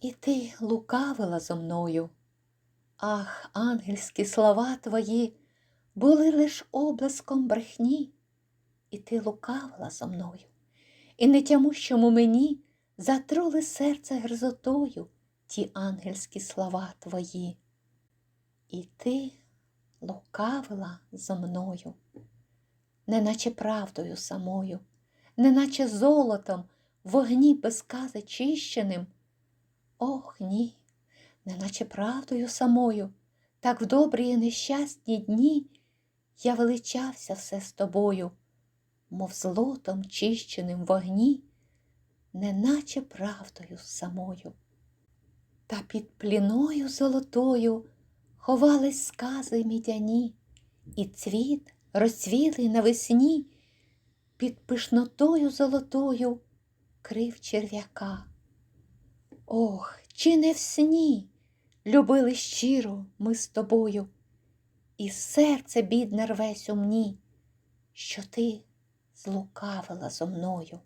І ти лукавила зо мною. Ах, ангельські слова твої були лиш облиском брехні, і ти лукавила зо мною, і не тямущому мені затрули серце гризотою ті ангельські слова твої. І ти лукавила зо мною, неначе правдою самою, неначе золотом вогні без кази чищеним. Ох, ні, неначе правдою самою, так в добрі і нещасні дні я величався все з тобою, мов злотом чищеним вогні, неначе правдою самою. Та під пліною золотою ховались скази мідяні, і цвіт, розцвілий навесні, під пишнотою золотою крив черв'яка. Ох, чи не в сні любили щиро ми з тобою, і серце бідне рве сумні, що ти злукавила зо мною.